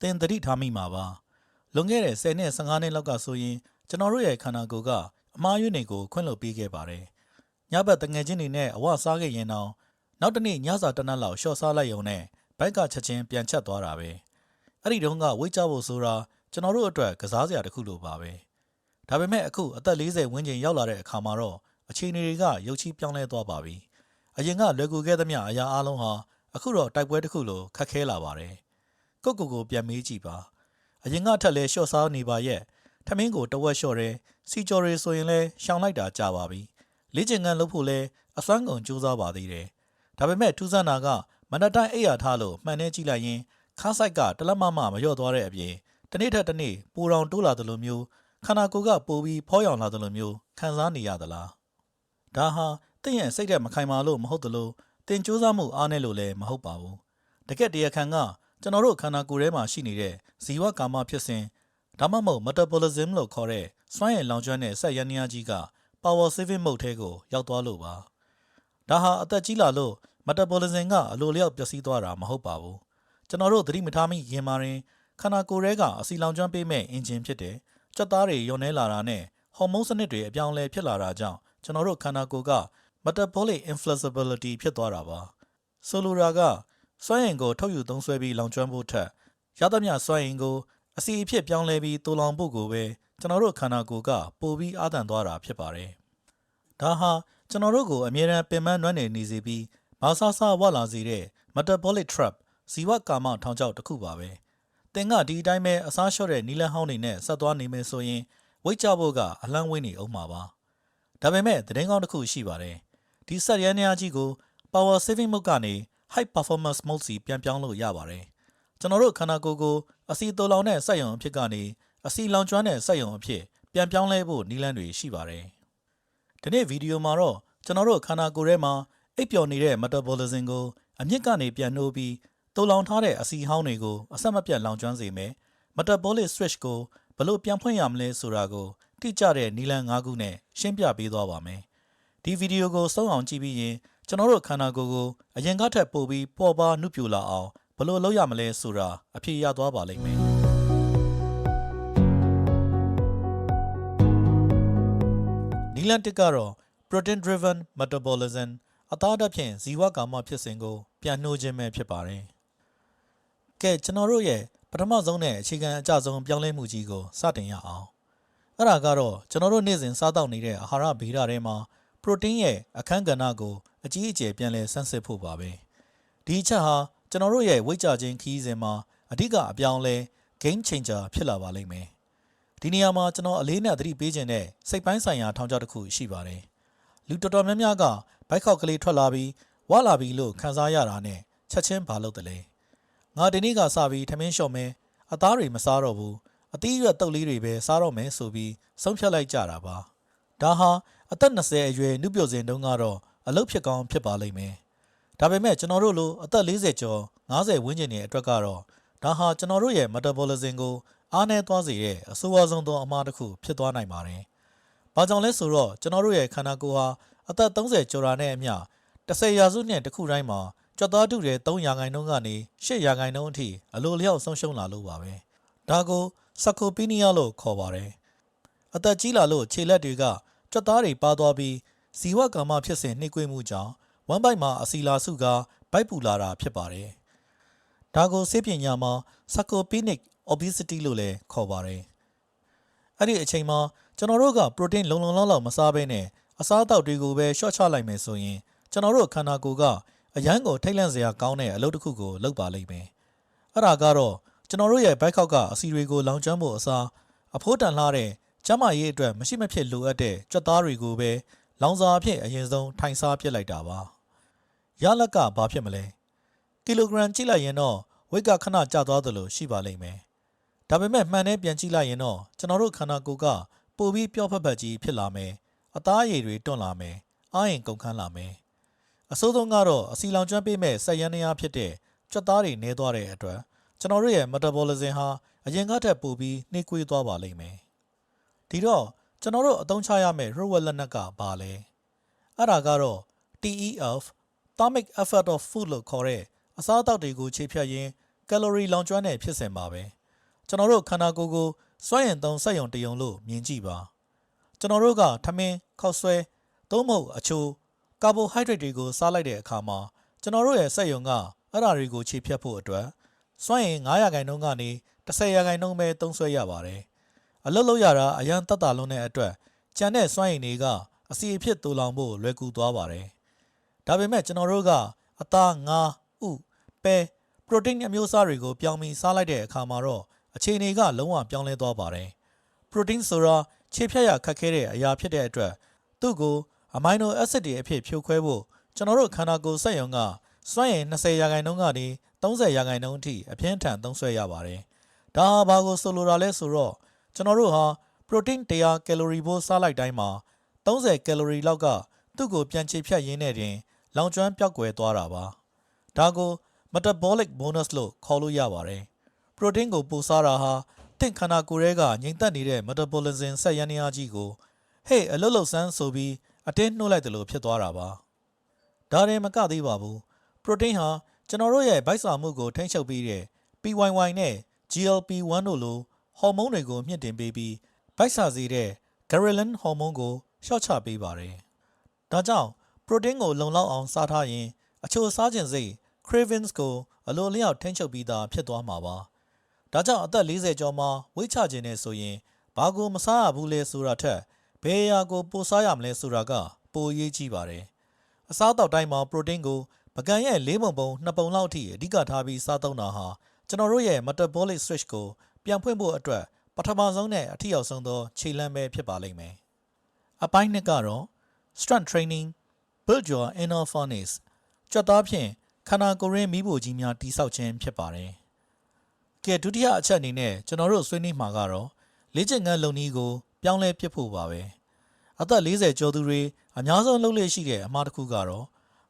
သင်သတိထားမိမှာပါလွန်ခဲ့တဲ့10နှစ်15နှစ်လောက်ကဆိုရင်ကျွန်တော်တို့ရဲ့ခန္ဓာကိုယ်ကအမားယွန်းတွေကိုခွင့်လွှတ်ပေးခဲ့ပါတယ်ညဘက်တငယ်ချင်းတွေနဲ့အဝစားခဲ့ရင်တော့နောက်တစ်နေ့ညစာတစ်နက်လောက်ရှော့စားလိုက်ရုံနဲ့ဘိုက်ကချက်ချင်းပြန်ချက်သွားတာပဲအဲ့ဒီတုန်းကဝိတ်ကြဖို့ဆိုတာကျွန်တော်တို့အတွက်ကစားစရာတစ်ခုလိုပါပဲဒါပေမဲ့အခုအသက်40ဝန်းကျင်ရောက်လာတဲ့အခါမှာတော့အခြေအနေတွေကရုပ်ချီးပြောင်းလဲသွားပါပြီအရင်ကလွယ်ကူခဲ့သမျှအရာအလုံးဟာအခုတော့တိုက်ပွဲတစ်ခုလိုခက်ခဲလာပါတယ် ကိုယ့်ကိုယ်ကိုပြန်မေးကြည့်ပါအရင်ကထက်လဲရှော့စားနေပါရဲ့ထမင်းကိုတဝက်လျှော့တယ်စီကျော်ရီဆိုရင်လဲရှောင်လိုက်တာကြာပါပြီလေ့ကျင့်ခန်းလုပ်ဖို့လဲအစွမ်းကုန်ကြိုးစားပါသေးတယ်ဒါပေမဲ့ထူးဆန်းတာကမနက်တိုင်းအိပ်ယာထားလို့မှန်နေကြည့်လိုက်ရင်ခါးဆိုင်ကတလက်မမမလျော့သွားတဲ့အပြင်တစ်နေ့ထက်တစ်နေ့ပိုတောင်တိုးလာသလိုမျိုးခန္ဓာကိုယ်ကပိုပြီးဖောရောင်လာသလိုမျိုးခံစားနေရသလားဒါဟာတင့်ရဲ့စိတ်ဓာတ်မခိုင်မာလို့မဟုတ်သလိုတင်ကြိုးစားမှုအားနည်းလို့လည်းမဟုတ်ပါဘူးတကက်တရားခံက ကျွန်တော်တို့ခန္ဓာကိုယ်ထဲမှာရှိနေတဲ့ဇီဝကာမဖြစ်စဉ်ဒါမှမဟုတ် metabolism လို့ခေါ်တဲ့စွမ်းရည်လောင်ကျွမ်းတဲ့ဆက်ရန်ညာကြီးက power saving mode ထဲကိုရောက်သွားလို့ပါဒါဟာအသက်ကြီးလာလို့ metabolism ကအလိုလျောက်ပျက်စီးသွားတာမဟုတ်ပါဘူးကျွန်တော်တို့သတိမထားမိခင်မာရင်ခန္ဓာကိုယ်ထဲကအစီလောင်ကျွမ်းပေးမဲ့အင်ဂျင်ဖြစ်တဲ့ကြက်သားတွေယုံနေလာတာနဲ့ဟော်မုန်းစနစ်တွေအပြောင်းအလဲဖြစ်လာတာကြောင့်ကျွန်တော်တို့ခန္ဓာကိုယ်က metabolic inflexibility ဖြစ်သွားတာပါဆိုလိုတာက စွမ်းအင်ကိုထုတ်ယူသုံးစွဲပြီးလောင်ကျွမ်းဖို့ထက်ရသမျှစွမ်းအင်ကိုအစီအဖြစ်ပြောင်းလဲပြီးတူလောင်ဖို့ကိုပဲကျွန်တော်တို့ခန္ဓာကိုယ်ကပိုပြီးအာသန်သွားတာဖြစ်ပါတယ်ဒါဟာကျွန်တော်တို့ကိုအမြဲတမ်းပင်ပန်းနွမ်းနယ်နေစေပြီးမာဆာဆာဝလာစေတဲ့ metabolic trap ဇီဝကာမထောင်ချောက်တစ်ခုပါပဲသင်ကဒီအတိုင်းပဲအစားလျှော့တဲ့နီလန်းဟောင်းတွေနဲ့ဆက်သွားနေမယ်ဆိုရင်ဝိတ်ကြဖို့ကအလန့်ဝင်းနေအောင်မှာပါဒါပေမဲ့သတင်းကောင်းတစ်ခုရှိပါတယ်ဒီဆက်ရန်များကြီးကို power saving mode ကနေ high performance mode စီပြန်ပြောင်းလို့ရပါတယ်ကျွန်တော်တို့ခန္ဓာကိုယ်ကိုအစီတိုလောင်တဲ့စက်ရုံအဖြစ်ကနေအစီလောင်ကျွမ်းတဲ့စက်ရုံအဖြစ်ပြန်ပြောင်းလဲဖို့နည်းလမ်းတွေရှိပါတယ်ဒီနေ့ဗီဒီယိုမှာတော့ကျွန်တော်တို့ခန္ဓာကိုယ်ထဲမှာအိပ်ပျော်နေတဲ့ metabolism ကိုအမြင့်ကနေပြန်နှိုးပြီးတိုလောင်ထားတဲ့အစီဟောင်းတွေကိုအဆက်မပြတ်လောင်ကျွမ်းစေမယ် metabolic switch ကိုဘလို့ပြန်ဖွင့်ရမလဲဆိုတာကိုတိကျတဲ့နည်းလမ်း၅ခုနဲ့ရှင်းပြပေးသွားပါမယ်ဒီဗီဒီယိုကိုဆုံးအောင်ကြည့်ပြီးရင် ကျွန်တော်တို့ခန္ဓာကိုယ်ကိုအရင်ကထက်ပိုပြီးပေါ်ပါနှုတ်ပြလာအောင်ဘလို့လုပ်ရမလဲဆိုတာအဖြေရသွားပါလိမ့်မယ်နီလန်တစ်ကတော့ protein driven metabolism အသားဓာတ်ဖြင့်ဇီဝကာမဖြစ်စဉ်ကိုပြန်နှိုးခြင်းပဲဖြစ်ပါတယ်။ကဲကျွန်တော်တို့ရဲ့ပထမဆုံးနဲ့အခြေခံအကျဆုံးပြောင်းလဲမှုကြီးကိုစတင်ရအောင်။အဲ့ဒါကတော့ကျွန်တော်တို့နေ့စဉ်စားတောက်နေတဲ့အာဟာရဗေဒထဲမှာ ပရိုတင်းရဲ့အခန်းကဏ္ဍကိုအကြီးအကျယ်ပြန်လည်ဆန်းစစ်ဖို့ပါပဲ။ဒီအချက်ဟာကျွန်တော်တို့ရဲ့ဝိတ်ကြခြင်းခီးစဉ်မှာအဓိကအပြောင်းလဲ game changer ဖြစ်လာပါလိမ့်မယ်။ဒီနေရာမှာကျွန်တော်အလေးနဲ့သတိပေးခြင်းနဲ့စိတ်ပိုင်းဆိုင်ရာထောင်ချောက်တစ်ခုရှိပါတယ်။လူတော်တော်များများကဘိုက်ခေါက်ကလေးထွက်လာပြီးဝါလာပြီးလို့ခံစားရတာနဲ့ချက်ချင်းဘာလုပ်တယ်လဲငါဒီနေ့ကစပြီးထမင်းလျှော့မဲအသားတွေမစားတော့ဘူးအသီးရွက်တုပ်လေးတွေပဲစားတော့မယ်ဆိုပြီးဆုံးဖြတ်လိုက်ကြတာပါဒါဟာ အသက်20အရွယ်နှုတ်ပြစဉ်တုန်းကတော့အလုပ်ဖြစ်ကောင်းဖြစ်ပါလိမ့်မယ်ဒါပေမဲ့ကျွန်တော်တို့လိုအသက်40ကျော်50ဝန်းကျင်ရဲ့အတွက်ကတော့ဒါဟာကျွန်တော်တို့ရဲ့ metabolism ကိုအားနည်းသွားစေတဲ့အဆိုးအဆုံးသောအမှားတစ်ခုဖြစ်သွားနိုင်ပါတယ်။ဘာကြောင့်လဲဆိုတော့ကျွန်တော်တို့ရဲ့ခန္ဓာကိုယ်ဟာအသက်30ကျော်တာနဲ့အမျှ10ရာစုနှစ်တစ်ခုတိုင်းမှာကြွက်သားတုတဲ့3ရာခိုင်နှုန်းကနေ8ရာခိုင်နှုန်းအထိအလိုလျောက်ဆုံးရှုံးလာလို့ပါပဲဒါကိုဆာကိုပီနီယာလို့ခေါ်ပါတယ်အသက်ကြီးလာလို့ခြေလက်တွေက ကြွက်သားတွေပါသွားပြီးဇီဝကာမဖြစ်စဉ်နှိကွေးမှုကြောင့်ဝမ်းပိုက်မှာအစီလာစုကဗိုက်ပူလာတာဖြစ်ပါတယ်ဒါကိုဆေးပညာမှာ sarcopenic obesity လို့လည်းခေါ်ပါတယ်အဲ့ဒီအချိန်မှာကျွန်တော်တို့ကပရိုတင်းလုံလုံလောက်လောက်မစားဘဲနဲ့အစားအသောက်တွေကိုပဲရှော့ချလိုက်မယ်ဆိုရင်ကျွန်တော်တို့ခန္ဓာကိုယ်ကအရန်ကိုထိတ်လန့်စရာကောင်းတဲ့အလုပ်တစ်ခုကိုလုပ်ပါလိမ့်မယ်။အဲ့ဒါကတော့ကျွန်တော်တို့ရဲ့ဘိုက်ခေါက်ကအစီတွေကိုလောင်ကျွမ်းဖို့အစားအဖိုးတန်လှတဲ့ ကျမရေးအတွက်မရှိမဖြစ်လိုအပ်တဲ့ကြွက်သားတွေကိုပဲလောင်စာအဖြစ်အရင်ဆုံးထိုင်စားပစ်လိုက်တာပါ။ရလက်ကဘာဖြစ်မလဲ။ကီလိုဂရမ်ကြည့်လိုက်ရင်တော့ဝိတ်ကခဏကျသွားသလိုရှိပါလိမ့်မယ်။ဒါပေမဲ့မှန်နဲ့ပြန်ကြည့်လိုက်ရင်တော့ကျွန်တော်တို့ခန္ဓာကိုယ်ကပိုပြီးပျော့ဖက်ဖက်ကြီးဖြစ်လာမယ်။အသားရည်တွေတွန့်လာမယ်။အားရင်ကုန်ခန်းလာမယ်။အဆိုးဆုံးကတော့အစီလောင်ကျွမ်းပေးမဲ့ဆက်ရန်နေအားဖြစ်တဲ့ကြွက်သားတွေနေသွားတဲ့အတွက်ကျွန်တော်တို့ရဲ့ metabolism ဟာအရင်ကထက်ပိုပြီးနှေးကွေးသွားပါလိမ့်မယ် ဒီတော့ကျွန်တော်တို့အသုံးချရမယ့် root လက်နက်ကဘာလဲအဲ့ဒါကတော့ TEF thermic effect of food လို့ခေါ်တဲ့အစားအသောက်တွေကိုခြေဖြတ်ရင်းကယ်လိုရီလောင်ကျွမ်းတဲ့ဖြစ်စဉ်ပါပဲကျွန်တော်တို့ခန္ဓာကိုယ်ကိုစွမ်းရည်သုံးစက်ရုံတရုံလို့မြင်ကြည့်ပါကျွန်တော်တို့ကထမင်းခောက်ဆွဲသို့မဟုတ်အချိုကာဘိုဟိုက်ဒရိတ်တွေကိုစားလိုက်တဲ့အခါမှာကျွန်တော်တို့ရဲ့စက်ရုံကအဲ့ဓာတွေကိုခြေဖြတ်ဖို့အတွက်စွမ်းရည်900ခိုင်နှုန်းကနေ10ရာခိုင်နှုန်းပဲသုံးစွဲရပါတယ် အလုပ်လုပ်ရတာအရန်တက်တာလုံးတဲ့အတွက်ကြံတဲ့စွမ်းရည်တွေကအစီအဖြစ်တူလောင်ဖို့လွယ်ကူသွားပါတယ်ဒါပေမဲ့ကျွန်တော်တို့ကအသားငါးဥပဲပရိုတင်းအမျိုးအစားတွေကိုပြောင်းပြီးစားလိုက်တဲ့အခါမှာတော့အခြေအနေကလုံးဝပြောင်းလဲသွားပါတယ်ပရိုတင်းဆိုတာခြေဖြတ်ရခက်ခဲတဲ့အရာဖြစ်တဲ့အတွက်သူ့ကိုအမိုင်နိုအက်ဆစ်တွေအဖြစ်ဖြိုခွဲဖို့ကျွန်တော်တို့ခန္ဓာကိုယ်စက်ရုံကစွမ်းရည်20ရာခိုင်နှုန်းကနေ30ရာခိုင်နှုန်းအထိအပြင်းထန်သုံးစွဲရပါတယ်။ဒါဟာဘာကိုဆိုလိုတာလဲဆိုတော့ ကျွန်တော်တို့ဟာပရိုတင်း100ကယ်လိုရီဘိုးစားလိုက်တိုင်းမှာ30ကယ်လိုရီလောက်ကသူ့ကိုပြန်ခြေဖြတ်ရင်းနဲ့တင် လောင်ကျွမ်းပျောက်ကွယ်သွားတာပါ။ဒါကို metabolic bonus လို့ခေါ်လို့ရပါတယ်။ပရိုတင်းကိုပိုစားတာဟာတင့်ခန္ဓာကိုယ်ရဲ့ကငြိမ်သက်နေတဲ့ metabolism ဆက်ရန်ရာကြီးကိုဟေ့အလုတ်လုတ်ဆန်းဆိုပြီးအတင်းနှိုးလိုက်တယ်လို့ဖြစ်သွားတာပါ။ဒါရင်မကသေးပါဘူး။ပရိုတင်းဟာကျွန်တော်တို့ရဲ့ဗိုက်စာမှုကိုထိန်းချုပ်ပေးတဲ့ PYY နဲ့ GLP-1 တို့လို ဟော်မုန်းတွေကိုမြင့်တင်ပေးပြီးဗိုက်စာစေတဲ့ ghrelin ဟော်မုန်းကိုလျှော့ချပေးပါတယ်။ဒါကြောင့်ပရိုတင်းကိုလုံလောက်အောင်စားထားရင်အချိုစားခြင်းစိတ် cravings ကိုအလိုလျောက်ထိန်းချုပ်ပြီးသားဖြစ်သွားမှာပါ။ဒါကြောင့်အသက်40ကျော်မှဝိတ်ချခြင်းနဲ့ဆိုရင်ဘာကိုမစားရဘူးလဲဆိုတာထက်ဘယ်အရာကိုပိုစားရမလဲဆိုတာကပိုအရေးကြီးပါတယ်။အစားအသောက်တိုင်းမှာပရိုတင်းကိုပကံရဲ့လေးပုံပုံနှစ်ပုံလောက်အထိအဓိကထားပြီးစားသုံးတာဟာကျွန်တော်တို့ရဲ့ metabolic switch ကို ပြန်ဖွင့်ဖို့အတွက်ပထမဆုံးနဲ့အထီရောက်ဆုံးသောခြေလှမ်းပဲဖြစ်ပါလိမ့်မယ်။အပိုင်းနှစ်ကတော့ strength training build your inner furnace ကြွက်သားဖြင့်ခန္ဓာကိုယ်ရင်းမိဖို့ကြီးများတိဆောက်ခြင်းဖြစ်ပါတယ်။ကဲဒုတိယအချက်အနေနဲ့ကျွန်တော်တို့ဆွေးနွေးမှာကတော့လေ့ကျင့်ခန်းလုပ်နည်းကိုပြောင်းလဲပြစ်ဖို့ပါပဲ။အသက်40ကျော်သူတွေအများဆုံးလုပ်လို့ရှိတဲ့အမှားတစ်ခုကတော့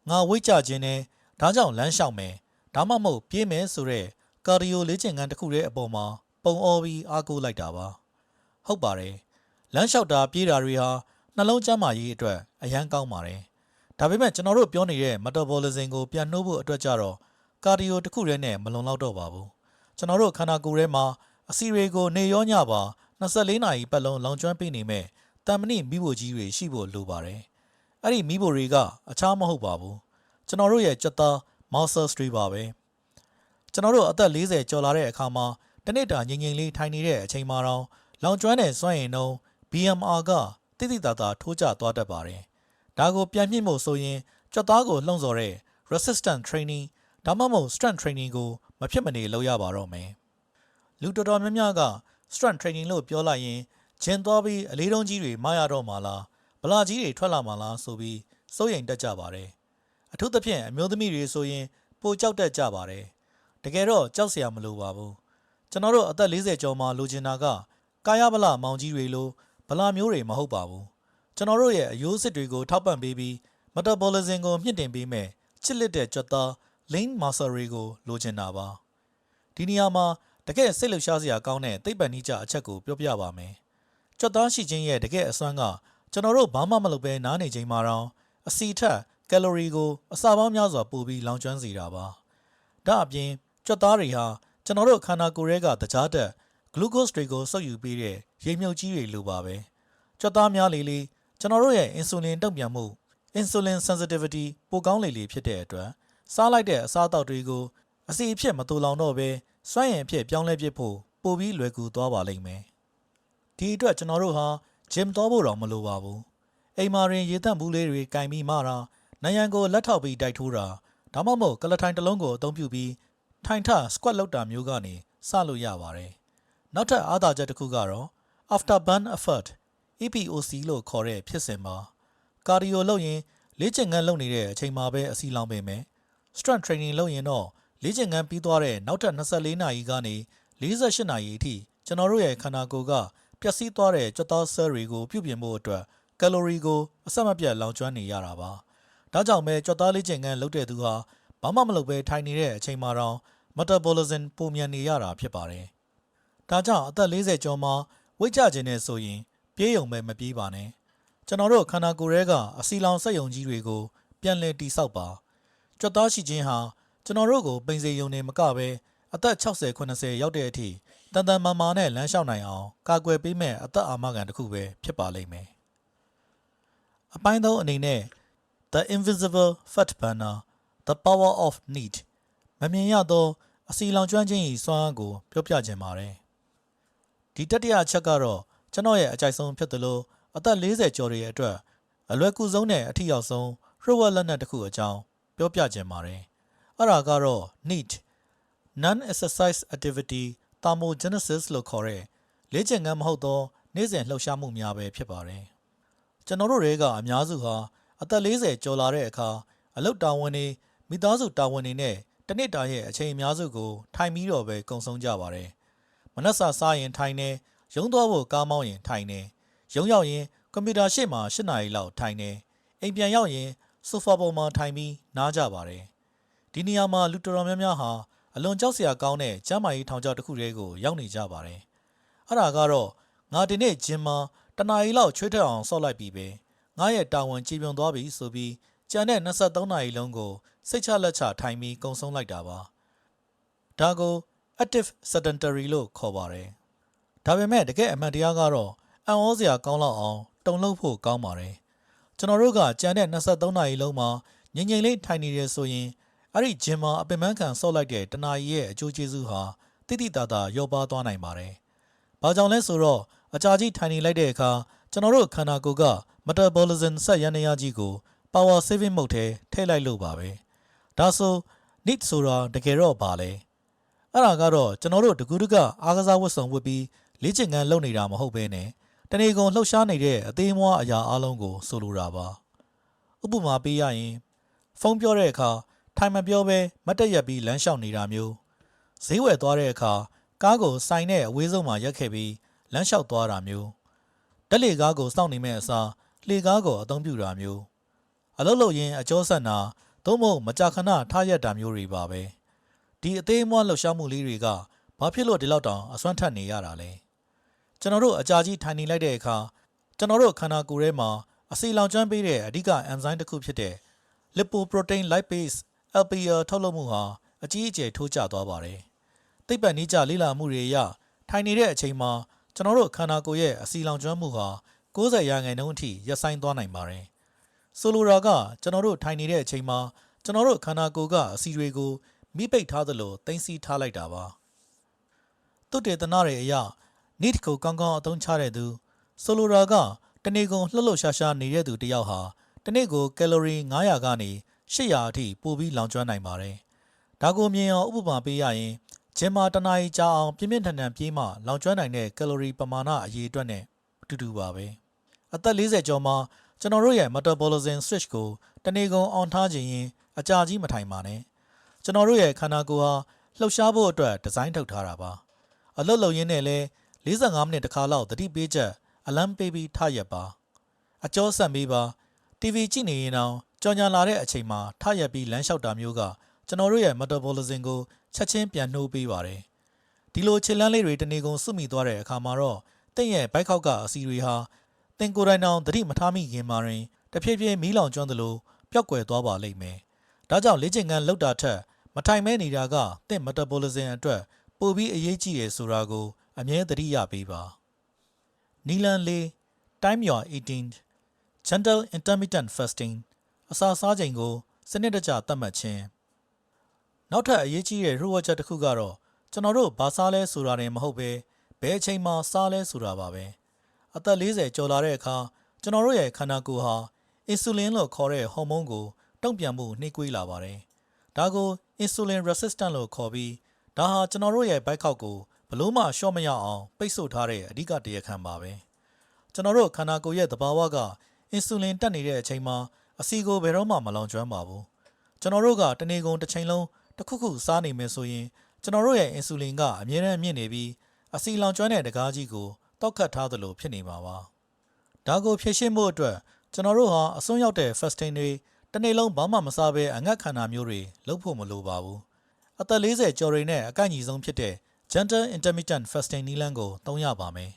ငါဝိတ်ကြခြင်းနဲ့ဒါကြောင့်လမ်းလျှောက်မယ်ဒါမှမဟုတ်ပြေးမယ်ဆိုတော့ကာဒီယိုလေ့ကျင့်ခန်းတစ်ခုရဲ့အပေါ်မှာ ပုံအောပြီးအားကိုးလိုက်တာပါဟုတ်ပါတယ်လမ်းလျှောက်တာပြေးတာတွေဟာနှလုံးကျန်းမာရေးအတွက်အရန်ကောင်းပါတယ်ဒါပေမဲ့ကျွန်တော်တို့ပြောနေတဲ့ metabolism ကိုပြန်နှိုးဖို့အတွက်ကြတော့ကာဒီယိုတစ်ခုတည်းနဲ့မလုံလောက်တော့ပါဘူးကျွန်တော်တို့ခန္ဓာကိုယ်ထဲမှာအစီတွေကိုနေရောညပါ24နာရီပတ်လုံးလောင်ကျွမ်းပေးနေမဲ့တံမဏိမိဖို့ကြီးတွေရှိဖို့လိုပါတယ်အဲ့ဒီမိဖို့တွေကအခြားမဟုတ်ပါဘူးကျွန်တော်တို့ရဲ့ကြက်သား muscle တွေပါပဲကျွန်တော်တို့အသက်40ကျော်လာတဲ့အခါမှာ တနေ့တာငြိမ်ငြိမ်လေးထိုင်နေတဲ့အချိန်မှာတော့လောင်ကျွမ်းတဲ့စွမ်းရည်နှုန်း BMR ကတိတိတသာထိုးကျသွားတတ်ပါတယ်ဒါကိုပြန်မြင့်ဖို့ဆိုရင်ကြက်သားကိုလှုံ့ဆော်တဲ့ resistant training ဒါမှမဟုတ် strength training ကိုမဖြစ်မနေလုပ်ရပါတော့မယ်လူတော်တော်များများက strength training လို့ပြောလိုက်ရင်ဂျင်သွားပြီးအလေးတုံးကြီးတွေမရတော့မှလားဗလာကြီးတွေထွက်လာမှလားဆိုပြီးစိုးရိမ်တတ်ကြပါတယ်အထူးသဖြင့်အမျိုးသမီးတွေဆိုရင်ပိုကြောက်တတ်ကြပါတယ်တကယ်တော့ကြောက်စရာမလိုပါဘူး ကျွန်တော်တို့အသက်40ကျော်မှလိုချင်တာကကာယဗလာမောင်ကြီးတွေလိုဗလာမျိုးတွေမဟုတ်ပါဘူးကျွန်တော်တို့ရဲ့အယိုးစစ်တွေကိုထောက်ပံ့ပေးပြီး metabolism ကိုမြင့်တင်ပေးမယ်ချစ်လက်တဲ့ကြွက်သား lean muscle တွေကိုလိုချင်တာပါဒီနေရာမှာတကယ်စိတ်လှုပ်ရှားစရာကောင်းတဲ့သိပ္ပံနည်းကျအချက်ကိုပြောပြပါမယ်ကြွက်သားရှိခြင်းရဲ့တကယ်အစွမ်းကကျွန်တော်တို့ဘာမှမလုပ်ဘဲနားနေချိန်မှာတော့အစီထက်ကယ်လိုရီကိုအစာပေါင်းများစွာပိုပြီးလောင်ကျွမ်းစေတာပါဒါအပြင်ကြွက်သားတွေဟာ ကျွန်တော်တို့ခန္ဓာကိုယ်ရဲ့ကတကြားတက်ဂလူးကို့စ်တွေကိုစုပ်ယူပေးတဲ့ရေမြုပ်ကြီးတွေလိုပါပဲကြွက်သားများလေလေကျွန်တော်တို့ရဲ့အင်ဆူလင်တုံ့ပြန်မှု insulin sensitivity ပိုကောင်းလေလေဖြစ်တဲ့အတွက်စားလိုက်တဲ့အစားအသောက်တွေကိုအစီအဖြစ်မတူလောင်တော့ဘဲစွန့်ရင်အဖြစ်ပြောင်းလဲပစ်ဖို့ပိုပြီးလွယ်ကူသွားပါလိမ့်မယ်ဒီအတွက်ကျွန်တော်တို့ဟာဂျင်သွားဖို့တော့မလိုပါဘူးအိမ်မာရင်ရေတန့်ဘူးလေးတွေကင်ပြီးမှတာနိုင်ရန်ကိုလက်ထောက်ပြီးတိုက်ထိုးတာဒါမှမဟုတ်ကလထိုင်တစ်လုံးကိုအသုံးပြုပြီး ထိုင်ထ squat လုပ်တာမျိုးကနေစလို့ရပါတယ်နောက်ထပ်အားသာချက်တစ်ခုကတော့ after burn effort EPOC လို့ခေါ်တဲ့ဖြစ်စဉ်မှာကာဒီယိုလုပ်ရင်လေ့ကျင့်ခန်းလုပ်နေတဲ့အချိန်မှာပဲအစီလောင်ပေမယ် strength training လုပ်ရင်တော့လေ့ကျင့်ခန်းပြီးသွားတဲ့နောက်ထပ်24နာရီကနေ48နာရီအထိကျွန်တော်တို့ရဲ့ခန္ဓာကိုယ်ကပျက်စီးသွားတဲ့ကြွက်သား cell တွေကိုပြုပြင်ဖို့အတွက်ကယ်လိုရီကိုအဆက်မပြတ်လောင်ကျွမ်းနေရတာပါဒါကြောင့်ပဲကြွက်သားလေ့ကျင့်ခန်းလုပ်တဲ့သူဟာဘာမှမလုပ်ဘဲထိုင်နေတဲ့အချိန်မှာတော့ metabolism ပုံမြန်နေရတာဖြစ်ပါတယ်ဒါကြောင့်အသက်40ကျော်မှာဝိတ်ကြခြင်းနဲ့ဆိုရင်ပြေးရုံပဲမပြေးပါနဲ့ကျွန်တော်တို့ခန္ဓာကိုယ်ရဲ့ကအစီလောင်စက်ယုံကြီးတွေကို ပြန်လည်တိဆောက်ပါကြွက်သားရှိခြင်းဟာကျွန်တော်တို့ကိုပိန်စေယုံနေမကပဲအသက်60 80ရောက်တဲ့အထိတန်တန်မာမာနဲ့လမ်းလျှောက်နိုင်အောင်ကာကွယ်ပေးမဲ့အသက်အာမခံတစ်ခုပဲဖြစ်ပါလိမ့်မယ်အပိုင်းသုံးအနေနဲ့ The Invisible Fat Burner The Power of Need မမြင်ရသော အစီလောင်ကျွမ်းခြင်း၏စွမ်းအားကို ပြောပြခြင်းပါတယ်ဒီတတိယအချက်ကတော့ကျွန်တော်ရဲ့အကြိုက်ဆုံးဖြစ်သလိုအသက်40ကျော်တွေရဲ့အတွက်အလွယ်ကူဆုံးနဲ့အထီရောက်ဆုံးရဝက်လက်နက်တစ်ခုအကြောင်းပြောပြခြင်းပါတယ်အဲ့ဒါကတော့ NEAT non exercise activity thermogenesis လို့ခေါ်တဲ့လေ့ကျင့်ခန်းမဟုတ်သောနေ့စဉ်လှုပ်ရှားမှုများပဲဖြစ်ပါတယ်ကျွန်တော်တို့တွေကအများစုဟာအသက်40ကျော်လာတဲ့အခါအလုတ်တာဝန်တွေမိသားစုတာဝန်တွေနဲ့ တနေ့တာရဲ့အချိန်အများစုကို ထိုင်ပြီးတော့ပဲကုံဆုံးကြပါတယ်မနက်စာစားရင်ထိုင်နေရုံးသွားဖို့ကားမောင်းရင်ထိုင်နေရုံးရောက်ရင်ကွန်ပျူတာရှေ့မှာ၈နာရီလောက်ထိုင်နေအိမ်ပြန်ရောက်ရင်ဆိုဖာပေါ်မှာထိုင်ပြီးနားကြပါတယ်ဒီနေရာမှာလူတော်တော်များများဟာအလွန်ကြောက်စရာကောင်းတဲ့ကျမ်းမာရေးထောင်ချောက်တစ်ခုတည်းကိုရောက်နေကြပါတယ်အဲ့ဒါကတော့ငါဒီနေ့ဂျင်မှာတနာရီလောက်ချွေးထက်အောင်ဆော့လိုက်ပြီးပဲငါရဲ့တာဝန်ကြည်ပြွန်သွားပြီဆိုပြီးကြံတဲ့23နာရီလုံးကို စိတ်ချလက်ချထိုင်ပြီးကုံဆုံးလိုက်တာပါဒါကို active sedentary လို့ခေါ်ပါတယ်ဒါပေမဲ့တကယ်အမှန်တရားကတော့အံ့ဩစရာကောင်းလောက်အောင်တုံ့လုပ်ဖို့ကောင်းပါတယ်ကျွန်တော်တို့ကကြံတဲ့23နာရီလုံးမှာငြိမ်ငြိမ်လေးထိုင်နေရဆိုရင်အဲ့ဒီဂျင်မှာအပင်ပန်းခံဆော့လိုက်တဲ့တနာရီရဲ့အကျိုးကျေးဇူးဟာတိတိတသာရောပါသွားနိုင်ပါတယ်။ဘာကြောင့်လဲဆိုတော့အကြာကြီးထိုင်နေလိုက်တဲ့အခါကျွန်တော်တို့ခန္ဓာကိုယ်က metabolism ဆက်ရန်နေရကြီးကို power saving mode ထဲထည့်လိုက်လို့ပါပဲ။ ဒါဆို need ဆိုတာတကယ်တော့ဘာလဲ။အဲ့ဒါကတော့ကျွန်တော်တို့တကူးတကအားကစားဝတ်စုံဝတ်ပြီးလေ့ကျင့်ခန်းလုပ်နေတာမဟုတ်ဘဲနဲ့တနေကုန်လှုပ်ရှားနေတဲ့အသေးမွားအရာအလုံးကိုဆိုလိုတာပါ။ဥပမာပေးရရင်ဖုန်းပြောတဲ့အခါထိုင်မပြောဘဲမတ်တက်ရက်ပြီးလမ်းလျှောက်နေတာမျိုးဈေးဝယ်သွားတဲ့အခါကားကိုစိုင်နဲ့အဝေးဆုံးမှာရက်ခဲ့ပြီးလမ်းလျှောက်သွားတာမျိုးတက်လေကားကိုစောင့်နေမဲ့အစားလှေကားကိုအသုံးပြုတာမျိုးအလုပ်လုပ်ရင်းအကျော်ဆက်နာ သို့မဟုတ်မကြာခဏထားရက်တာမျိုးတွေပါပဲဒီအသေးအမွှားလှုပ်ရှားမှုလေးတွေကဘာဖြစ်လို့ဒီလောက်တောင်အစွမ်းထက်နေရတာလဲကျွန်တော်တို့အကြာကြီးထိုင်နေလိုက်တဲ့အခါကျွန်တော်တို့ခန္ဓာကိုယ်ထဲမှာအစီလောင်ကျွမ်းပေးတဲ့အဓိကအန်ဇိုင်းတစ်ခုဖြစ်တဲ့ lipoprotein lipase LPL ထုတ်လုပ်မှုဟာအကြီးအကျယ်ထိုးကျသွားပါတယ်။သိပ္ပံနည်းကျလေ့လာမှုတွေအရထိုင်နေတဲ့အချိန်မှာကျွန်တော်တို့ခန္ဓာကိုယ်ရဲ့အစီလောင်ကျွမ်းမှုဟာ90ရာခိုင်နှုန်းအထိရပ်ဆိုင်းသွားနိုင်ပါတယ်။ ဆိုလိုတာကကျွန်တော်တို့ထိုင်နေတဲ့အချိန်မှာကျွန်တော်တို့ခန္ဓာကိုယ်ကအစီတွေကိုမိပိတ်ထားသလိုတင်စီထားလိုက်တာပါ။တုတ်တေသနာတွေအရ need ကိုကောင်းကောင်းအသုံးချတဲ့သူဆိုလိုတာကတနေ့ကုန်လှုပ်လှုပ်ရှားရှားနေတဲ့သူတစ်ယောက်ဟာတနေ့ကိုကယ်လိုရီ900ကနေ800အထိပိုပြီးလောင်ကျွမ်းနိုင်ပါတယ်။ဒါကိုမြင်အောင်ဥပမာပေးရရင်ဂျင်မာတနားရီကြာအောင်ပြင်းပြင်းထန်ထန်ပြေးမှလောင်ကျွမ်းနိုင်တဲ့ကယ်လိုရီပမာဏအရေးအတွက်နဲ့အတူတူပါပဲ။အသက်40ကျော်မှာ ကျွန်တော်တို့ရဲ့ metabolism switch ကိုတနေ့ကုန်အောင်ထားခြင်းရင်အကြာကြီးမထိုင်ပါနဲ့။ကျွန်တော်တို့ရဲ့ခန္ဓာကိုယ်ဟာလှုပ်ရှားဖို့အတွက်ဒီဇိုင်းထုတ်ထားတာပါ။အလွတ်လုံရင်းနဲ့လဲ45မိနစ်တစ်ခါလောက်တတိပေးချက်အလံပေးပြီးထရက်ပါ။အကျော်ဆက်မေးပါ TV ကြည့်နေရင်တော့ကြော်ညာလာတဲ့အချိန်မှာထရက်ပြီးလမ်းလျှောက်တာမျိုးကကျွန်တော်တို့ရဲ့ metabolism ကိုချက်ချင်းပြန်နှိုးပေးပါတယ်။ဒီလိုခြေလမ်းလေးတွေတနေကုန်စွမိသွားတဲ့အခါမှာတော့တင့်ရဲ့ဘိုက်ခောက်ကအစီတွေဟာ တင်ကိုယ်တိုင်တောင်သတိမထားမိခင်မှာရင်တဖြည်းဖြည်းမီးလောင်ကျွမ်းသလိုပျောက်ကွယ်သွားပါလိမ့်မယ်။ဒါကြောင့်လေ့ကျင့်ခန်းလုပ်တာထက်မထိုင်မဲနေတာကတင့် metabolism အတွက်ပိုပြီးအရေးကြီးရဆိုတာကိုအမြဲသတိရပေးပါ။နီလန်လေး time your eating gentle intermittent fasting အစာစားချိန်ကိုစနစ်တကျသတ်မှတ်ခြင်းနောက်ထပ်အရေးကြီးတဲ့ရူဝချက်တစ်ခုကတော့ကျွန်တော်တို့ဘာစားလဲဆိုတာတင်မဟုတ်ပဲဘယ်အချိန်မှစားလဲဆိုတာပါပဲ အသက်40ကျော်လာတဲ့အခါကျွန်တော်တို့ရဲ့ခန္ဓာကိုယ်ဟာအင်ဆူလင်လို့ခေါ်တဲ့ဟော်မုန်းကိုတုံ့ပြန်မှုနှိကွေးလာပါတယ်ဒါကို insulin resistant လို့ခေါ်ပြီးဒါဟာကျွန်တော်တို့ရဲ့ဘိုက်ခောက်ကိုဘလို့မှရှော့မရအောင်ပိတ်ဆို့ထားတဲ့အဓိကတရားခံပါပဲကျွန်တော်တို့ခန္ဓာကိုယ်ရဲ့သဘာဝကအင်ဆူလင်တက်နေတဲ့အချိန်မှာအစီကိုဘယ်တော့မှမလောင်ကျွမ်းပါဘူးကျွန်တော်တို့ကတနေ့ကုန်တစ်ချိန်လုံးတစ်ခုခုစားနေမယ်ဆိုရင်ကျွန်တော်တို့ရဲ့အင်ဆူလင်ကအမြဲတမ်းမြင့်နေပြီးအစီလောင်ကျွမ်းတဲ့တကားကြီးကို တောက်ခတ်ထားသလိုဖြစ်နေမှာပါဒါကိုဖြည့်ရှင်းဖို့အတွက်ကျွန်တော်တို့ဟာအစွန်းရောက်တဲ့ fasting တွေတနေ့လုံးဘာမှမစားဘဲအငတ်ခန္ဓာမျိုးတွေလုပ်ဖို့မလိုပါဘူးအသက်40ကျော်တွေနဲ့အကန့်အညီဆုံးဖြစ်တဲ့ gentle intermittent fasting နီလန်းကိုသုံးရပါမယ်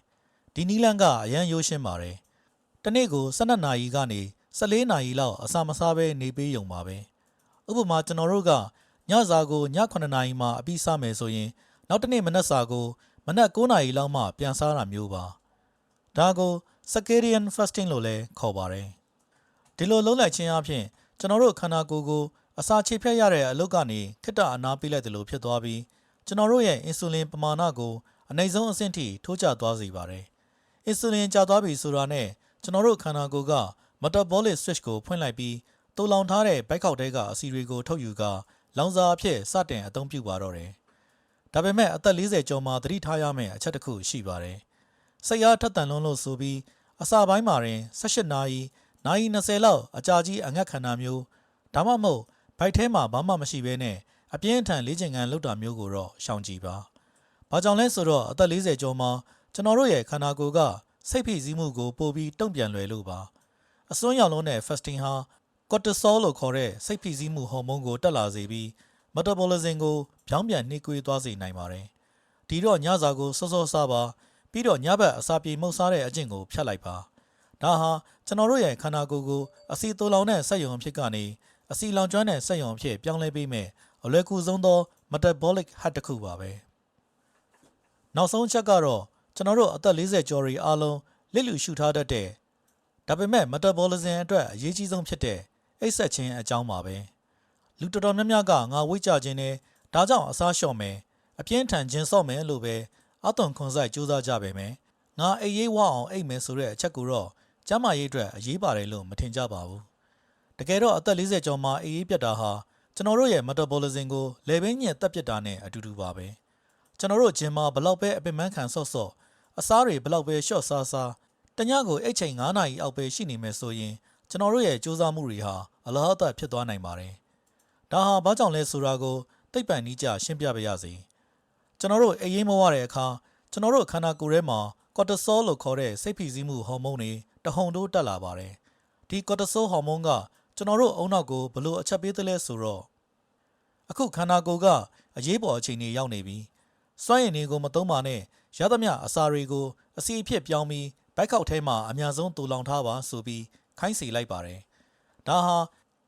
ဒီနီလန်းကအရန်ရိုးရှင်းပါတယ်တနေ့ကို12နာရီကနေ14နာရီလောက်အစာမစားဘဲနေပေးရုံပါပဲဥပမာကျွန်တော်တို့ကညစာကိုည9နာရီမှအပြီးစားမယ်ဆိုရင် နောက်တစ်နေ့မနက်စာကို မနက်9နာရီလောက်မှပြန်စားတာမျိုးပါဒါကို circadian fasting လို့လည်းခေါ်ပါတယ်ဒီလိုလုံးလိုက်ခြင်းအပြင်ကျွန်တော်တို့ခန္ဓာကိုယ်ကိုအစာချေဖြတ်ရတဲ့အလုပ်ကနေခိတ္တအနာပေးလိုက်တယ်လို့ဖြစ်သွားပြီးကျွန်တော်တို့ရဲ့အင်ဆူလင်ပမာဏကိုအနည်းဆုံးအဆင့်ထိထိုးကျသွားစေပါတယ်အင်ဆူလင်ကျသွားပြီဆိုတာနဲ့ကျွန်တော်တို့ခန္ဓာကိုယ်က metabolic switch ကိုဖွင့်လိုက်ပြီးတူလောင်ထားတဲ့ဘိုက်ခေါက်တဲကအဆီတွေကိုထုတ်ယူကာလောင်စာအဖြစ်စတင်အသုံးပြုပါတော့တယ်။ ဒါပေမဲ့အသက်40ကျော်မှသတိထားရမယ့်အချက်တစ်ခုရှိပါတယ်။စိတ်အားထက်သန်လွန်းလို့ဆိုပြီးအစာပိုင်းမှာရင်18နာရီနာရီ20လောက်အကြာကြီးအငတ်ခန္ဓာမျိုးဒါမှမဟုတ်ဘိုက်ထဲမှာဘာမှမရှိဘဲနဲ့အပြင်းအထန်လေ့ကျင့်ခန်းလုပ်တာမျိုးကိုတော့ရှောင်ကြဉ်ပါ။ဘာကြောင့်လဲဆိုတော့အသက်40ကျော်မှကျွန်တော်တို့ရဲ့ခန္ဓာကိုယ်ကစိတ်ဖိစီးမှုကိုပိုပြီးတုံ့ပြန်လွယ်လို့ပါ။အစွန်းရောက်လုံးတဲ့ fasting ဟာ cortisol လို့ခေါ်တဲ့စိတ်ဖိစီးမှုဟော်မုန်းကိုတက်လာစေပြီး metabolism ကိုပြောင်းပြန်နှေးကွေးသွားစေနိုင်ပါတယ်။ဒီတော့ညစာကိုစောစောစားပါပြီးတော့ညဘက်အစာပြေမှုတ်စားတဲ့အကျင့်ကိုဖျက်လိုက်ပါ။ဒါဟာကျွန်တော်တို့ရဲ့ခန္ဓာကိုယ်ကိုအဆီတိုလောင်တဲ့စက်ရုံအဖြစ်ကနေအဆီလောင်ကျွမ်းတဲ့စက်ရုံအဖြစ်ပြောင်းလဲပေးမယ်အလွယ်ကူဆုံးသော metabolic hack တစ်ခုပါပဲ။နောက်ဆုံးချက်ကတော့ကျွန်တော်တို့အသက်40ကျော်ရီအားလုံးလစ်လူရှုထားတတ်တဲ့ဒါပေမဲ့ metabolism အတွက်အရေးကြီးဆုံးဖြစ်တဲ့အိပ်ဆက်ခြင်းအကြောင်းပါပဲ လူတော်တော်များများကငါဝိတ်ကြခြင်းနဲ့ဒါကြောင့်အစားလျှော့မယ်အပြင်းထန်ခြင်းစော့မယ်လို့ပဲအသွန်ခွန်ဆိုင်ကြိုးစားကြပါမယ်ငါအိပ်ရေးဝအောင်အိပ်မယ်ဆိုတဲ့အချက်ကိုတော့ကျမ်းမာရေးအတွက်အရေးပါတယ်လို့မထင်ကြပါဘူးတကယ်တော့အသက်40ကျော်မှအေးအေးပြတ်တာဟာကျွန်တော်တို့ရဲ့ metabolism ကိုလေဘင်းညက်တက်ပြစ်တာနဲ့အတူတူပါပဲကျွန်တော်တို့ဂျင်မှာဘလောက်ပဲအပင်ပန်းခံဆော့ဆော့အစားတွေဘလောက်ပဲရှော့စားစားတညကိုအိတ်ချိန်9နာရီအောက်ပဲရှိနေမယ်ဆိုရင်ကျွန်တော်တို့ရဲ့စူးစမ်းမှုတွေဟာအလဟတ်ဖြစ်သွားနိုင်ပါတယ်။ ဒါဟာဘာကြောင့်လဲဆိုတာကိုသိပ္ပံနည်းကျရှင်းပြပါရစေ။ကျွန်တော်တို့အေးရေးမဝတဲ့အခါကျွန်တော်တို့ခန္ဓာကိုယ်ထဲမှာကော်တီဆိုလို့ခေါ်တဲ့စိတ်ဖိစီးမှုဟော်မုန်းတွေတဟုန်တိုးတက်လာပါတယ်။ဒီကော်တီဆိုဟော်မုန်းကကျွန်တော်တို့အုံနောက်ကိုဘလို့အချက်ပေးသလဲဆိုတော့အခုခန္ဓာကိုယ်ကအရေးပေါ်အခြေအနေရောက်နေပြီ။စွမ်းရည်တွေကိုမသုံးပါနဲ့ရသမျှအစာတွေကိုအစီအဖြစ်ပြောင်းပြီးဘိုက်ခေါက်ထဲမှာအများဆုံးတူလောင်ထားပါဆိုပြီးခိုင်းစီလိုက်ပါတယ်။ဒါဟာ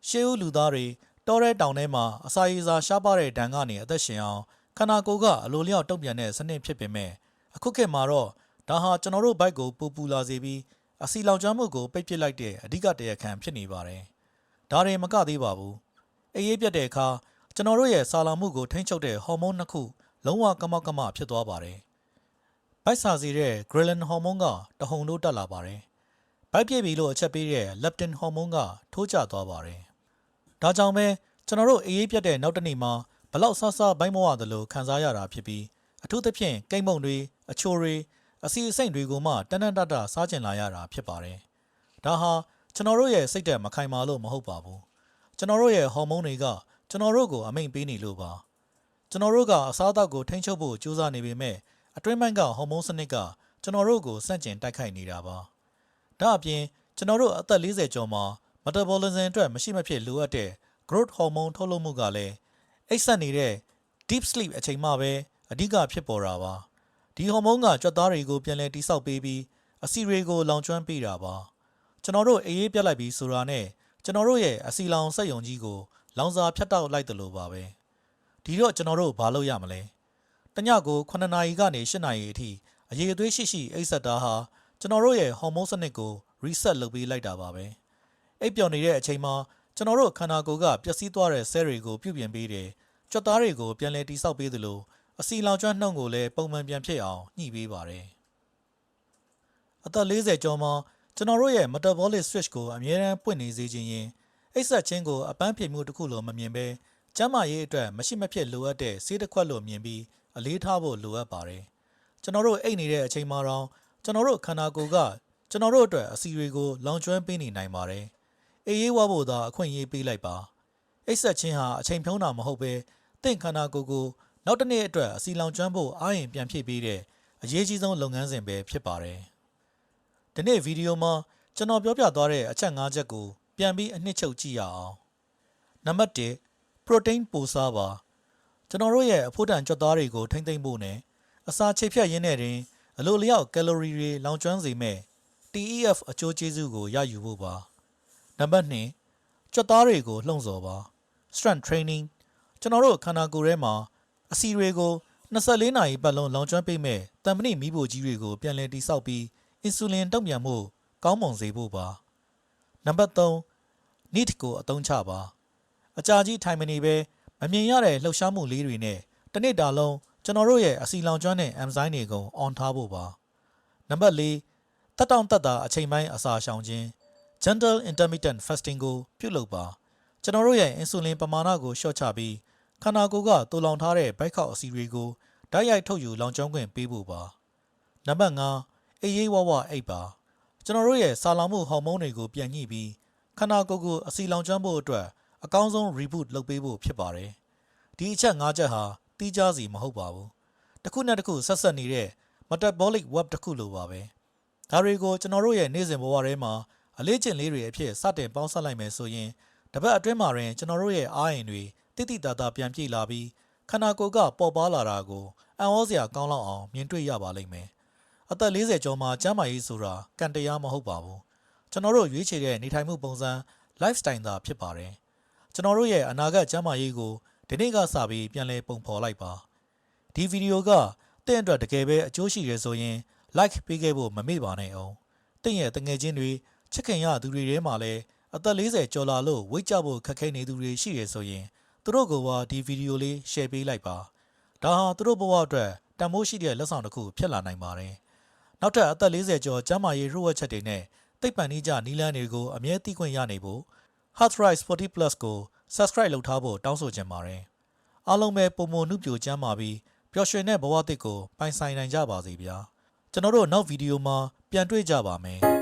ရှေးဦးလူသားတွေ တောရဲတောင်ထဲမှာအစာရေစာရှားပါတဲ့ဒဏ်ကနေအသက်ရှင်အောင်ခန္ဓာကိုယ်ကအလိုလျောက်တုံ့ပြန်တဲ့စနစ်ဖြစ်ပေမဲ့အခုခေတ်မှာတော့ဒါဟာကျွန်တော်တို့ဘိုက်ကိုပူပူလာစေပြီးအစီလောင်ကျွမ်းမှုကိုပိတ်ပစ်လိုက်တဲ့အဓိကတရားခံဖြစ်နေပါတယ်။ဒါရင်မကသေးပါဘူး။အေးအေးပြတ်တဲ့အခါကျွန်တော်တို့ရဲ့ဆာလောင်မှုကိုထိန်းချုပ်တဲ့ဟော်မုန်းနှစ်ခုလုံးဝကမောက်ကမဖြစ်သွားပါတယ်။ဘိုက်စာစီတဲ့ ghrelin ဟော်မုန်းကတဟုန်တိုးတက်လာပါတယ်။ဘိုက်ပြည့်ပြီလို့အချက်ပေးတဲ့ leptin ဟော်မုန်းကထိုးကျသွားပါတယ်။ ဒါကြောင့်ပဲကျွန်တော်တို့အေးအေးပြတ်တဲ့နောက်တစ်နေ့မှာဘလောက်ဆဆဘိုင်းမဝသလိုခံစားရတာဖြစ်ပြီးအထူးသဖြင့်ကိမ့်မုံတွေအချိုတွေအစီအစိမ့်တွေကိုမှတန်တန်တတစားကျင်လာရတာဖြစ်ပါတယ်။ဒါဟာကျွန်တော်တို့ရဲ့စိတ်ဓာတ်မခိုင်မာလို့မဟုတ်ပါဘူး။ကျွန်တော်တို့ရဲ့ဟော်မုန်းတွေကကျွန်တော်တို့ကိုအမိန့်ပေးနေလို့ပါ။ကျွန်တော်တို့ကအစားအသောက်ကိုထိန်းချုပ်ဖို့ကြိုးစားနေပေမဲ့အတွင်းပိုင်းကဟော်မုန်းစနစ်ကကျွန်တော်တို့ကိုစန့်ကျင်တိုက်ခိုက်နေတာပါ။ဒါအပြင်ကျွန်တော်တို့အသက်40ကျော်မှာ metabolism အတွက်မရှိမဖြစ်လိုအပ်တဲ့ growth hormone ထုတ်လုပ်မှုကလည်းအိပ်ဆက်နေတဲ့ deep sleep အချိန်မှပဲအဓိကဖြစ်ပေါ်တာပါဒီဟော်မုန်းကကြွက်သားတွေကိုပြန်လည်တိစောက်ပေးပြီးအဆီတွေကိုလောင်ကျွမ်းပေးတာပါကျွန်တော်တို့အေးအေးပြတ်လိုက်ပြီးဆိုတာနဲ့ကျွန်တော်တို့ရဲ့အစီလောင်စက်ယုံကြီးကိုလောင်စာဖြတ်တောက်လိုက်တယ်လို့ပါပဲဒီတော့ကျွန်တော်တို့ဘာလုပ်ရမလဲတညကို9နာရီကနေ10နာရီအထိအရေးအသွေးရှိရှိအိပ်ဆက်တာဟာကျွန်တော်တို့ရဲ့ဟော်မုန်းစနစ်ကို reset လုပ်ပေးလိုက်တာပါပဲ အိပ်ပျော်နေတဲ့အချိန်မှာကျွန်တော်တို့ခန္ဓာကိုယ်ကပျက်စီးသွားတဲ့ဆဲတွေကိုပြုပြင်ပေးတယ်ကြွက်သားတွေကိုပြန်လည်တိစောက်ပေးသလိုအစီလောင်ကျွမ်းနှုံကိုလည်းပုံမှန်ပြန်ဖြစ်အောင်ညှိပေးပါတယ်အသက်40ကျော်မှာကျွန်တော်တို့ရဲ့ metabolic switch ကိုအမြဲတမ်းပွင့်နေစေခြင်းရင်အိပ်ဆက်ခြင်းကိုအပန်းဖြေမှုတစ်ခုလိုမမြင်ဘဲကျန်းမာရေးအတွက်မရှိမဖြစ်လိုအပ်တဲ့ဆေးတစ်ခွက်လိုမြင်ပြီးအလေးထားဖို့လိုအပ်ပါတယ်ကျွန်တော်တို့အိတ်နေတဲ့အချိန်မှာတော့ကျွန်တော်တို့ခန္ဓာကိုယ်ကကျွန်တော်တို့အတွက်အစီတွေကိုလောင်ကျွမ်းပေးနေနိုင်ပါတယ် အေးရေးဝဖို့သာအခွင့်အရေးပေးလိုက်ပါအိပ်ဆက်ခြင်းဟာအချိန်ဖြုံးတာမဟုတ်ပဲတင့်ခန္ဓာကိုယ်ကိုနောက်တစ်နေ့အတွက်အစီလောင်ကျွမ်းဖို့အားရင်ပြန်ဖြည့်ပေးတဲ့အရေးကြီးဆုံးလုပ်ငန်းစဉ်ပဲဖြစ်ပါတယ်ဒီနေ့ဗီဒီယိုမှာကျွန်တော်ပြောပြသွားတဲ့အချက်၅ချက်ကိုပြန်ပြီးအနှစ်ချုပ်ကြည့်ရအောင်နံပါတ်1 protein ပိုစားပါကျွန်တော်တို့ရဲ့အဖို့တန်ကြွက်သားတွေကိုထိမ့်သိမ့်ဖို့နဲ့အစာခြေဖြတ်ရင်းနဲ့တင်အလိုလျောက်ကယ်လိုရီတွေလောင်ကျွမ်းစေမဲ့ TEF အကျိုးကျေးဇူးကိုရယူဖို့ပါ နံပါတ်2ကြွက်သားတွေကိုလှုံ့ဆော်ပါ strength training ကျွန်တော်တို့ခန္ဓာကိုယ်ထဲမှာအစီတွေကို24နာရီပတ်လုံးလောင်ကျွမ်းပေးမဲ့တံပဏိမီးဖိုကြီးတွေကိုပြန်လည်တိစောက်ပြီးအင်ဆူလင်တုံ့ပြန်မှုကောင်းမွန်စေဖို့ပါနံပါတ်3 NEAT ကိုအသုံးချပါအကြာကြီးထိုင်မနေပဲမမြင်ရတဲ့လှုပ်ရှားမှုလေးတွေနဲ့တစ်နေ့တာလုံးကျွန်တော်တို့ရဲ့အစီလောင်ကျွမ်းတဲ့ M ဆိုင်တွေကို on ထားဖို့ပါနံပါတ်4တက်တောင့်တက်တာအချိန်ပိုင်းအစာရှောင်ခြင်း gentle intermittent fasting ကိုပြုလုပ်ပါကျွန်တော်တို့ရဲ့အင်ဆူလင်ပမာဏကိုလျှော့ချပြီးခန္ဓာကိုယ်ကတူလောင်ထားတဲ့ဘိုက်ခေါက်အစီတွေကိုဓာတ်ရိုက်ထုတ်ယူလောင်ကျွမ်းခွင့်ပေးဖို့ပါနံပါတ်5အေးရေးဝဝအိပ်ပါကျွန်တော်တို့ရဲ့ဆာလောင်မှုဟော်မုန်းတွေကိုပြန်ညှိပြီးခန္ဓာကိုယ်ကိုအစီလောင်ကျွမ်းဖို့အတွက်အကောင်းဆုံး reboot လုပ်ပေးဖို့ဖြစ်ပါတယ်ဒီအချက်၅ချက်ဟာတီးခြားစီမဟုတ်ပါဘူးတစ်ခုနဲ့တစ်ခုဆက်ဆက်နေတဲ့ metabolic web တစ်ခုလိုပါပဲဒါတွေကိုကျွန်တော်တို့ရဲ့နေ့စဉ်ဘဝထဲမှာ အလေးကျင့်လေးတွေအဖြစ်စတင်ပေါင်းစပ်လိုက်မယ်ဆိုရင်တပတ်အတွင်းမှာရင်ကျွန်တော်တို့ရဲ့အားရင်တွေတိတိတသာပြန်ပြည့်လာပြီးခန္ဓာကိုယ်ကပေါ်ပါလာတာကိုအံ့ဩစရာကောင်းလောက်အောင်မြင်တွေ့ရပါလိမ့်မယ်အသက်40ကျော်မှာကျန်းမာရေးဆိုတာကံတရားမဟုတ်ပါဘူးကျွန်တော်တို့ရွေးချယ်တဲ့နေထိုင်မှုပုံစံ lifestyle သာဖြစ်ပါတယ်ကျွန်တော်တို့ရဲ့အနာဂတ်ကျန်းမာရေးကိုဒီနေ့ကစပြီးပြန်လည်ပုံဖော်လိုက်ပါဒီဗီဒီယိုကတင့်အတွက်တကယ်ပဲအကျိုးရှိတယ်ဆိုရင် like ပေးခဲ့ဖို့မမေ့ပါနဲ့အောင်တင့်ရဲ့တငယ်ချင်းတွေ ချစ်ခင်ရသူတွေထဲမှာလည်းအသက်40ကျော်လာလို့ဝိတ်ကြဖို့ခက်ခဲနေသူတွေရှိရဆိုရင်သူတို့ကပါဒီဗီဒီယိုလေး share ပေးလိုက်ပါဒါဟာသူတို့ဘဝအတွက်တန်ဖိုးရှိတဲ့လက်ဆောင်တစ်ခုဖြစ်လာနိုင်ပါတယ်နောက်ထပ်အသက်40ကျော်ကျန်းမာရေးရဝက်ချက်တွေနဲ့သိပ္ပံနည်းကျနီးလန်းတွေကိုအမြဲသိခွင့်ရနေဖို့ Hearthrise 40 Plus ကို subscribe လုပ်ထားဖို့တောင်းဆိုချင်ပါတယ်အားလုံးပဲပုံမနုပြိုကျမ်းပါပြီးပျော်ရွှင်တဲ့ဘဝတစ်ကိုပိုင်ဆိုင်နိုင်ကြပါစေဗျာကျွန်တော်တို့နောက်ဗီဒီယိုမှာပြန်တွေ့ကြပါမယ်